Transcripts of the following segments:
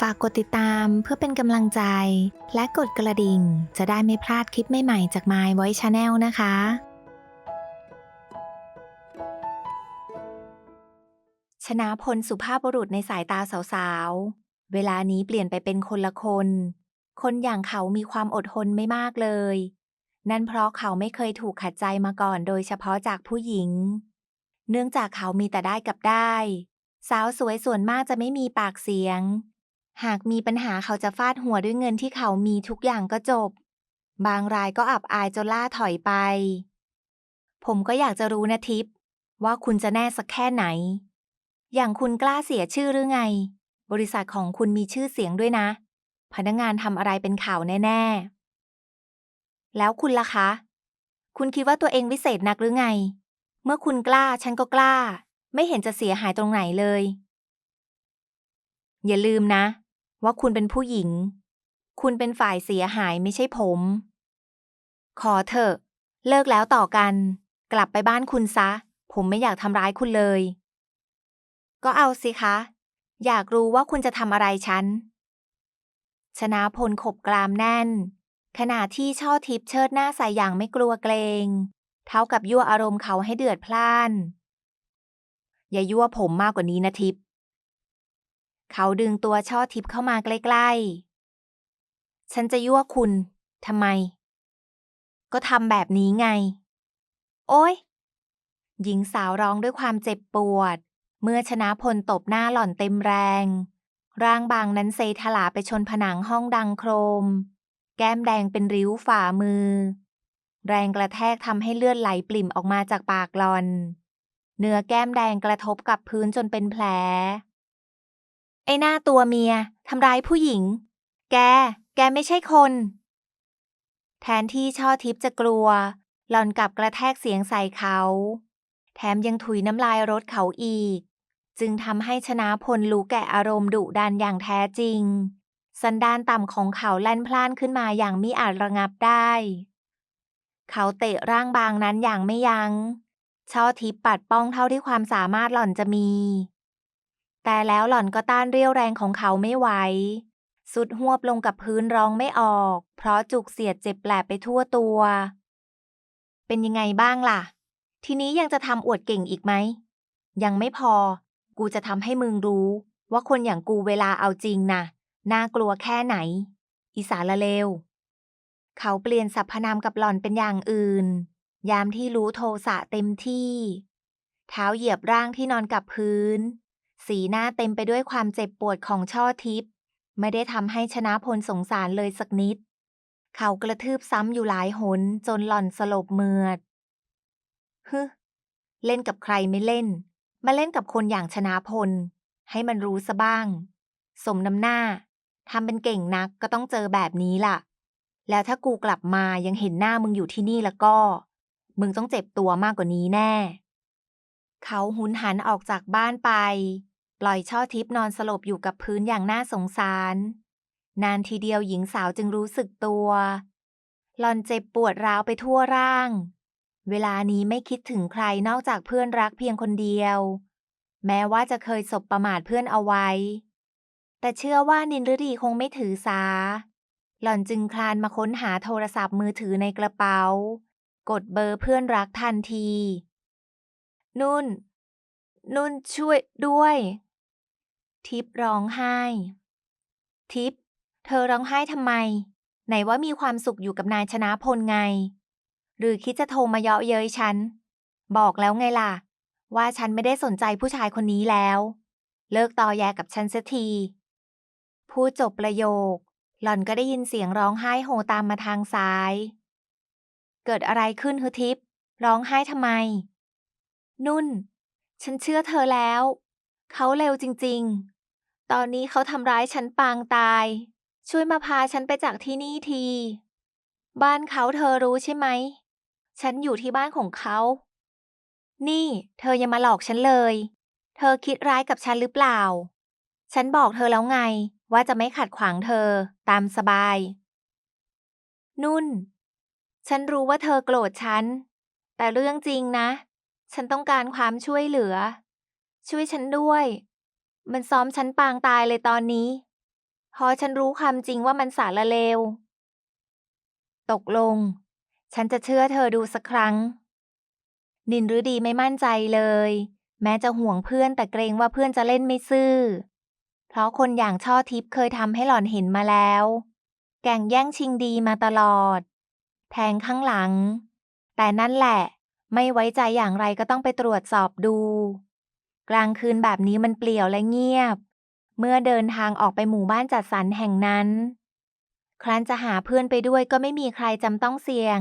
ฝากกดติดตามเพื่อเป็นกำลังใจ และกดกระดิ่ง จะได้ไม่พลาดคลิปใหม่ๆจาก My Voice Channel นะคะชนะพลสุภาพบุรุษในสายตาสาวๆ เวลานี้เปลี่ยนไปเป็นคนละคน คนอย่างเขามีความอดทนไม่มากเลย นั่นเพราะเขาไม่เคยถูกขัดใจมาก่อนโดยเฉพาะจากผู้หญิง เนื่องจากเขามีแต่ได้กับได้ สาวสวยส่วนมากจะไม่มีปากเสียง หากมีปัญหาเขาจะฟาดหัวด้วยเงินที่เขามีทุกอย่างก็จบ บางรายก็อับอายจนล่าถอยไป ผมก็อยากจะรู้นะทิพย์ว่าคุณจะแน่สักแค่ไหน อย่างคุณกล้าเสียชื่อหรือไง บริษัทของคุณมีชื่อเสียงด้วยนะ พนักงานทำอะไรเป็นข่าวแน่ ๆ แล้วคุณล่ะคะ คุณคิดว่าตัวเองวิเศษนักหรือไง เมื่อคุณกล้าฉันก็กล้า ไม่เห็นจะเสียหายตรงไหนเลย อย่าลืมนะ ว่าคุณเป็นผู้หญิง คุณเป็นฝ่ายเสียหายไม่ใช่ผม ขอเถอะ เลิกแล้วต่อกัน กลับไปบ้านคุณซะ ผมไม่อยากทำร้ายคุณเลย ก็เอาสิคะ อยากรู้ว่าคุณจะทำอะไรฉัน ชนะพลขบกรามแน่น ขณะที่ช่อทิพย์เชิดหน้าใส่อย่างไม่กลัวเกรง เท่ากับยั่วอารมณ์เขาให้เดือดพล่าน อย่ายั่วผมมากกว่านี้นะทิพย์ เขาดึงตัวช่อทิพย์เข้ามาใกล้ๆ ฉันจะยั่วคุณทำไม ก็ทำแบบนี้ไง โอ๊ยหญิงสาวร้องด้วยความเจ็บปวด เมื่อชนะพลตบหน้าหล่อนเต็มแรง ร่างบางนั้นเซทลาไปชนผนังห้องดังโครม แก้มแดงเป็นริ้วฝ่ามือ แรงกระแทกทำให้เลือดไหลปริ่มออกมาจากปากหลอน เนื้อแก้มแดงกระทบกับพื้นจนเป็นแผล อ้หน้าตัวเมียทำร้ายผู้หญิง แก แกไม่ใช่คน แทนที่ช่อทิพย์จะกลัว หล่อนกลับกระแทกเสียงใส่เขา แถมยังถุยน้ำลายรถเขาอีก จึงทำให้ชนะพลรู้แก่อารมณ์ดุดันอย่างแท้จริง สันดานต่ำของเขาแล่นพล่านขึ้นมาอย่างมิอาจระงับได้ เขาเตะร่างบางนั้นอย่างไม่ยัง้งช่อทิพย์ปัดป้องเท่าที่ความสามารถหล่อนจะมี แต่แล้วหล่อนก็ต้านเรี่ยวแรงของเขาไม่ไหว สุดหวบลงกับพื้นร้องไม่ออก เพราะจุกเสียดเจ็บแปลบไปทั่วตัว เป็นยังไงบ้างล่ะ ทีนี้ยังจะทำอวดเก่งอีกไหม ยังไม่พอ กูจะทำให้มึงรู้ ว่าคนอย่างกูเวลาเอาจริงนะน่ากลัวแค่ไหน อีสารละเลว เขาเปลี่ยนสรรพนามกับหล่อนเป็นอย่างอื่น ยามที่รู้โทสะเต็มที่ เท้าเหยียบร่างที่นอนกับพื้น สีหน้าเต็มไปด้วยความเจ็บปวดของช่อทิพย์ไม่ได้ทำให้ชนะพลสงสารเลยสักนิด เขากระทืบซ้ำอยู่หลายหนจนหล่อนสลบเมือดฮึเล่นกับใครไม่เล่น มาเล่นกับคนอย่างชนะพล ให้มันรู้ซะบ้าง สมน้ำหน้าทำเป็นเก่งนักก็ต้องเจอแบบนี้ล่ะ แล้วถ้ากูกลับมายังเห็นหน้ามึงอยู่ที่นี่แล้วก็ มึงต้องเจ็บตัวมากกว่านี้แน่ เขาหุนหันออกจากบ้านไป ปล่อยช่อทิพนอนสลบอยู่กับพื้นอย่างน่าสงสาร นานทีเดียวหญิงสาวจึงรู้สึกตัว หลอนเจ็บปวดร้าวไปทั่วร่าง เวลานี้ไม่คิดถึงใครนอกจากเพื่อนรักเพียงคนเดียว แม้ว่าจะเคยสบประมาทเพื่อนเอาไว้ แต่เชื่อว่านินฤดีคงไม่ถือสา หล่อนจึงคลานมาค้นหาโทรศัพท์มือถือในกระเป๋า กดเบอร์เพื่อนรักทันที นุ่น นุ่นช่วยด้วย ทิพร้องไห้ ทิพเธอร้องไห้ทำไม ไหนว่ามีความสุขอยู่กับนายชนะพลไง หรือคิดจะโทรมาเยาะเย้ยฉัน บอกแล้วไงล่ะ ว่าฉันไม่ได้สนใจผู้ชายคนนี้แล้ว เลิกตอแยกับฉันสักทีพูดจบประโยค หล่อนก็ได้ยินเสียงร้องไห้โฮตามมาทางซ้าย เกิดอะไรขึ้นฮึทิพย์ร้องไห้ทำไม นุ่น ฉันเชื่อเธอแล้ว เขาเร็วจริง ตอนนี้เขาทำร้ายฉันปางตาย ช่วยมาพาฉันไปจากที่นี่ที บ้านเขาเธอรู้ใช่ไหม ฉันอยู่ที่บ้านของเขา นี่ เธออย่ามาหลอกฉันเลย เธอคิดร้ายกับฉันหรือเปล่า ฉันบอกเธอแล้วไง ว่าจะไม่ขัดขวางเธอตามสบาย นุ่น ฉันรู้ว่าเธอโกรธฉัน แต่เรื่องจริงนะ ฉันต้องการความช่วยเหลือ ช่วยฉันด้วย มันซ้อมฉันปางตายเลยตอนนี้ พอฉันรู้ความจริงว่ามันสารเลว ตกลง ฉันจะเชื่อเธอดูสักครั้ง นินฤดีไม่มั่นใจเลย แม้จะห่วงเพื่อนแต่เกรงว่าเพื่อนจะเล่นไม่ซื่อ เพราะคนอย่างช่อทิพย์เคยทำให้หล่อนเห็นมาแล้ว แก่งแย่งชิงดีมาตลอด แทงข้างหลัง แต่นั่นแหละ ไม่ไว้ใจอย่างไรก็ต้องไปตรวจสอบดู กลางคืนแบบนี้มันเปลี่ยวและเงียบ เมื่อเดินทางออกไปหมู่บ้านจัดสรรแห่งนั้น ครั้นจะหาเพื่อนไปด้วยก็ไม่มีใครจำต้องเสี่ยง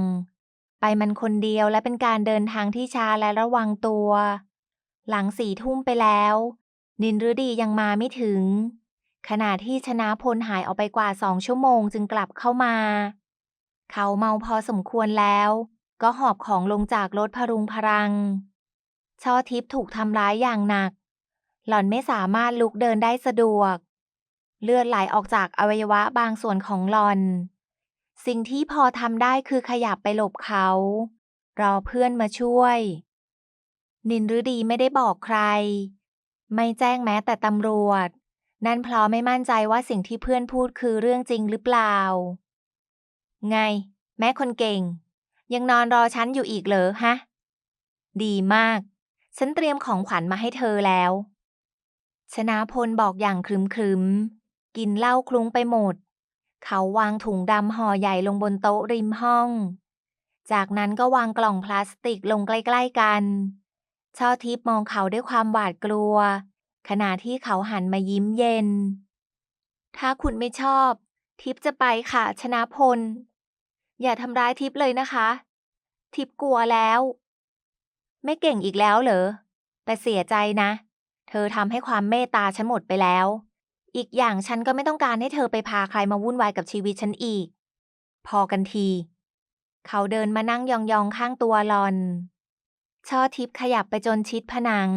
ไปมันคนเดียวและเป็นการเดินทางที่ช้าและระวังตัว หลังสี่ทุ่มไปแล้ว นินฤดียังมาไม่ถึง ขณะที่ชนะพลหายออกไปกว่าสองชั่วโมงจึงกลับเข้ามา เขาเมาพอสมควรแล้ว ก็หอบของลงจากรถพรุงพรัง ช่อทิพย์ถูกทำร้ายอย่างหนัก หล่อนไม่สามารถลุกเดินได้สะดวก เลือดไหลออกจากอวัยวะบางส่วนของหล่อน สิ่งที่พอทำได้คือขยับไปหลบเขา รอเพื่อนมาช่วย นินฤดีไม่ได้บอกใคร ไม่แจ้งแม้แต่ตำรวจ นั่นเพราะไม่มั่นใจว่าสิ่งที่เพื่อนพูดคือเรื่องจริงหรือเปล่า ไง แม่คนเก่ง ยังนอนรอฉันอยู่อีกเหรอฮะดีมาก ฉันเตรียมของขวัญมาให้เธอแล้ว ชนะพลบอกอย่างครึมครึมกินเหล้าคลุ้งไปหมด เขาวางถุงดำห่อใหญ่ลงบนโต๊ะริมห้อง จากนั้นก็วางกล่องพลาสติกลงใกล้ๆกัน ช่อทิพย์มองเขาด้วยความหวาดกลัว ขณะที่เขาหันมายิ้มเย็น ถ้าคุณไม่ชอบ ทิพย์จะไปค่ะ ชนะพล อย่าทำร้ายทิพย์เลยนะคะ ทิพย์กลัวแล้ว ไม่เก่งอีกแล้วเหรอ แต่เสียใจนะ เธอทำให้ความเมตตาฉันหมดไปแล้ว อีกอย่างฉันก็ไม่ต้องการให้เธอไปพาใครมาวุ่นวายกับชีวิตฉันอีก พอกันที เขาเดินมานั่งยองๆข้างตัวหลอน ช่อทิพย์ขยับไปจนชิดผนัง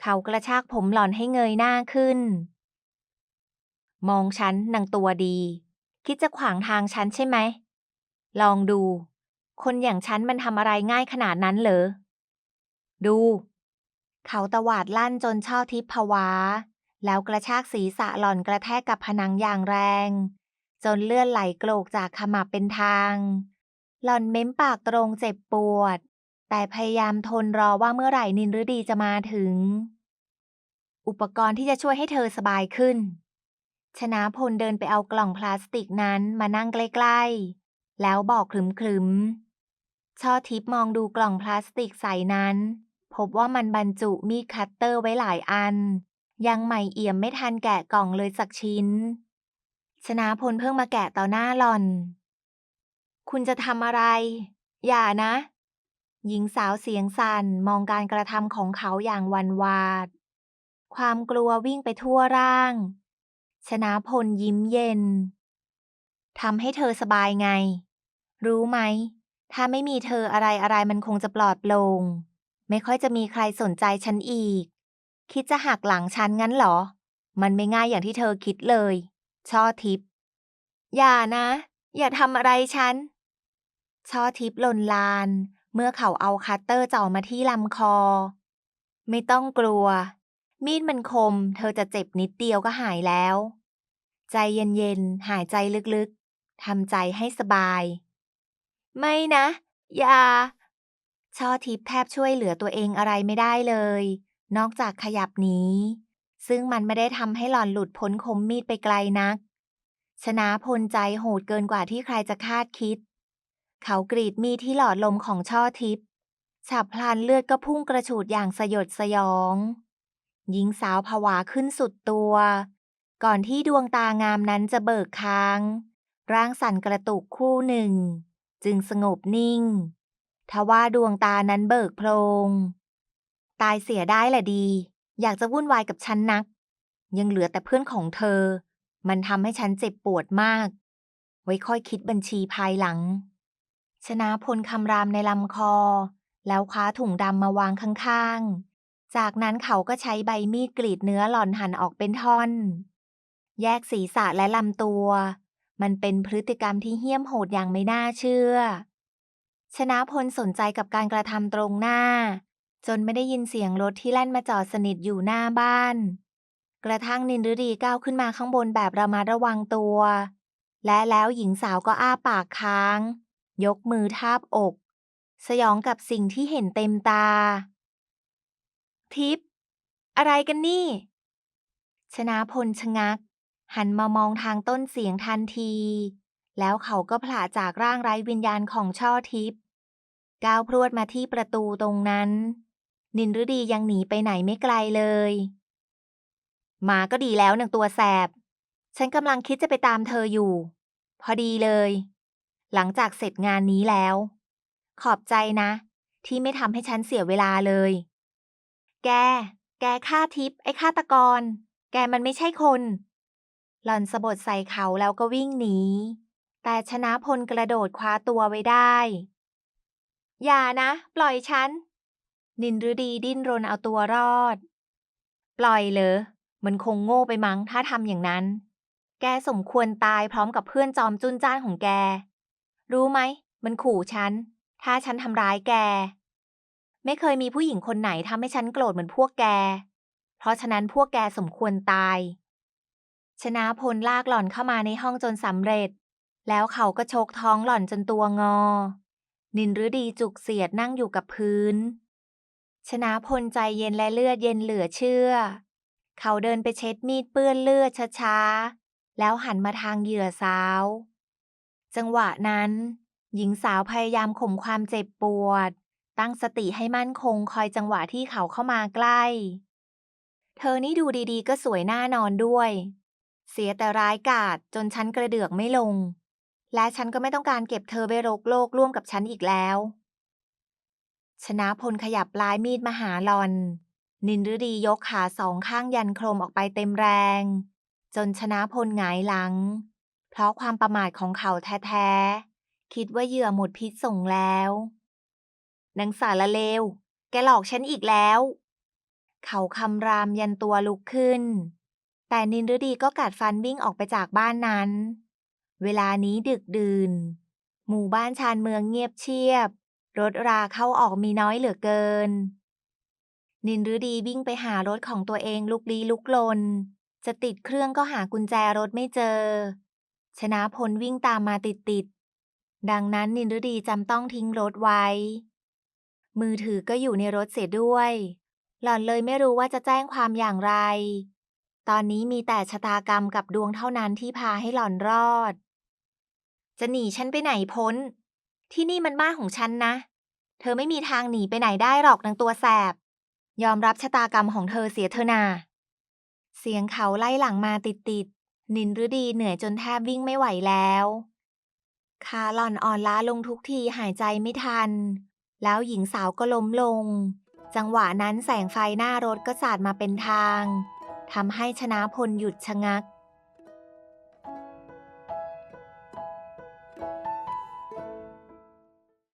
เขากระชากผมหล่อนให้เงยหน้าขึ้น มองฉันนางตัวดี คิดจะขวางทางฉันใช่ไหม ลองดู คนอย่างฉันมันทำอะไรง่ายขนาดนั้นเหรอ ดู เขาตวาดลั่นจนช่อทิพย์ผวา แล้วกระชากศีรษะหล่อนกระแทกกับผนังอย่างแรง จนเลือดไหลโกรกจากขมับเป็นทาง หล่อนเม้มปากตรงเจ็บปวด แต่พยายามทนรอว่าเมื่อไหร่นินฤดีจะมาถึง อุปกรณ์ที่จะช่วยให้เธอสบายขึ้น ชนะพลเดินไปเอากล่องพลาสติกนั้นมานั่งใกล้ๆ แล้วบอกคลึมๆช่อทิพมองดูกล่องพลาสติกใสนั้น พบว่ามันบรรจุมีดคัตเตอร์ไว้หลายอัน ยังใหม่เอี่ยมไม่ทันแกะกล่องเลยสักชิ้น ชนะพลเพิ่งมาแกะต่อหน้าหลอน คุณจะทำอะไร อย่านะ หญิงสาวเสียงสั่นมองการกระทำของเขาอย่างวันวาด ความกลัววิ่งไปทั่วร่าง ชนะพลยิ้มเย็นทำให้เธอสบายไง รู้ไหม ถ้าไม่มีเธออะไรอะไรมันคงจะปลอดโปร่ง ไม่ค่อยจะมีใครสนใจฉันอีก คิดจะหักหลังฉันงั้นเหรอ มันไม่ง่ายอย่างที่เธอคิดเลย ช่อทิพย์อย่านะ อย่าทำอะไรฉัน ช่อทิพย์ลนลาน เมื่อเขาเอาคัตเตอร์จ่อมาที่ลำคอ ไม่ต้องกลัว มีดมันคม เธอจะเจ็บนิดเดียวก็หายแล้ว ใจเย็นๆ หายใจลึกๆทำใจให้สบาย ไม่นะ อย่า ช่อทิพย์แทบช่วยเหลือตัวเองอะไรไม่ได้เลย นอกจากขยับหนี้ซึ่งมันไม่ได้ทำให้หล่อนหลุดพ้นคมมีดไปไกลนัก ชนะพลใจโหดเกินกว่าที่ใครจะคาดคิด เขากรีดมีดที่หลอดลมของช่อทิพย์ฉับพลันเลือดก็พุ่งกระฉูดอย่างสยดสยอง หญิงสาวผวาขึ้นสุดตัว ก่อนที่ดวงตางามนั้นจะเบิกค้าง ร่างสั่นกระตุกครู่หนึ่ง จึงสงบนิ่ง ทว่าดวงตานั้นเบิกโพลงตายเสียได้แหละดี อยากจะวุ่นวายกับฉันนัก ยังเหลือแต่เพื่อนของเธอ มันทำให้ฉันเจ็บปวดมาก ไว้ค่อยคิดบัญชีภายหลัง ชนะพลคำรามในลำคอ แล้วคว้าถุงดำมาวางข้างๆ จากนั้นเขาก็ใช้ใบมีดกรีดเนื้อหล่อนหั่นออกเป็นท่อน แยกศีรษะและลำตัว มันเป็นพฤติกรรมที่เหี้ยมโหดอย่างไม่น่าเชื่อ ชนะพลสนใจกับการกระทำตรงหน้า จนไม่ได้ยินเสียงรถที่แล่นมาจอดสนิทอยู่หน้าบ้าน กระทั่งนินฤดีก้าวขึ้นมาข้างบนแบบระมัดระวังตัว และแล้วหญิงสาวก็อ้าปากค้าง ยกมือทาบอก สยองกับสิ่งที่เห็นเต็มตา ทิพย์อะไรกันนี่ ชนะพลชะงัก หันมามองทางต้นเสียงทันที แล้วเขาก็ผละจากร่างไร้วิญญาณของช่อทิพย์ก้าวพรวดมาที่ประตูตรงนั้น นินฤดียังหนีไปไหนไม่ไกลเลย มาก็ดีแล้วหนางตัวแสบ ฉันกำลังคิดจะไปตามเธออยู่ พอดีเลย หลังจากเสร็จงานนี้แล้ว ขอบใจนะ ที่ไม่ทำให้ฉันเสียเวลาเลย แก แกฆ่าทิพย์ไอ้ฆาตกร แกมันไม่ใช่คน หล่อนสะบดใส่เขาแล้วก็วิ่งหนี แต่ชนะพลกระโดดคว้าตัวไว้ได้ อย่านะ ปล่อยฉัน นินฤดีดิ้นรนเอาตัวรอด ปล่อยเหรอ มันคงโง่ไปมั้งถ้าทำอย่างนั้น แกสมควรตายพร้อมกับเพื่อนจอมจุนจ้านของแก รู้ไหม มันขู่ฉัน ถ้าฉันทำร้ายแก ไม่เคยมีผู้หญิงคนไหนทำให้ฉันโกรธเหมือนพวกแก เพราะฉะนั้นพวกแกสมควรตาย ชนะพลลากหล่อนเข้ามาในห้องจนสำเร็จ แล้วเขาก็ชกท้องหล่อนจนตัวงอ นินฤดีจุกเสียดนั่งอยู่กับพื้น ชนะพลใจเย็นและเลือดเย็นเหลือเชื่อ เขาเดินไปเช็ดมีดเปื้อนเลือดช้าๆ แล้วหันมาทางเหยื่อสาว จังหวะนั้น หญิงสาวพยายามข่มความเจ็บปวด ตั้งสติให้มั่นคงคอยจังหวะที่เขาเข้ามาใกล้ เธอนี่ดูดีๆ ก็สวยหน้านอนด้วย เสียแต่ร้ายกาจจนฉันกระเดือกไม่ลง และฉันก็ไม่ต้องการเก็บเธอไว้รกโลกร่วมกับฉันอีกแล้ว ชนะพลขยับปลายมีดมาหาหลอน นินฤดียกขาสองข้างยันโครมออกไปเต็มแรง จนชนะพลหงายหลัง เพราะความประมาทของเขาแท้ๆ คิดว่าเหยื่อหมดพิษส่งแล้วนางสารเลว แกหลอกฉันอีกแล้ว เขาคำรามยันตัวลุกขึ้น แต่นินฤดีก็กัดฟันวิ่งออกไปจากบ้านนั้น เวลานี้ดึกดื่น หมู่บ้านชานเมืองเงียบเชียบ รถราเข้าออกมีน้อยเหลือเกิน นินฤดีวิ่งไปหารถของตัวเองลุกลี้ลุกลน จะติดเครื่องก็หากุญแจรถไม่เจอ ชนะพลวิ่งตามมาติดๆดังนั้นนินฤดีจำต้องทิ้งรถไว้ มือถือก็อยู่ในรถเสียด้วย หล่อนเลยไม่รู้ว่าจะแจ้งความอย่างไร ตอนนี้มีแต่ชะตากรรมกับดวงเท่านั้นที่พาให้หล่อนรอด จะหนีฉันไปไหนพ้น ที่นี่มันบ้านของฉันนะ เธอไม่มีทางหนีไปไหนได้หรอกนางตัวแสบ ยอมรับชะตากรรมของเธอเสียเถอนา เสียงเขาไล่หลังมาติดๆ นินฤดีเหนื่อยจนแทบวิ่งไม่ไหวแล้วขาหล่อนอ่อนล้าลงทุกทีหายใจไม่ทัน แล้วหญิงสาวก็ล้มลง จังหวะนั้นแสงไฟหน้ารถก็สาดมาเป็นทางทำให้ชนะพลหยุดชะงัก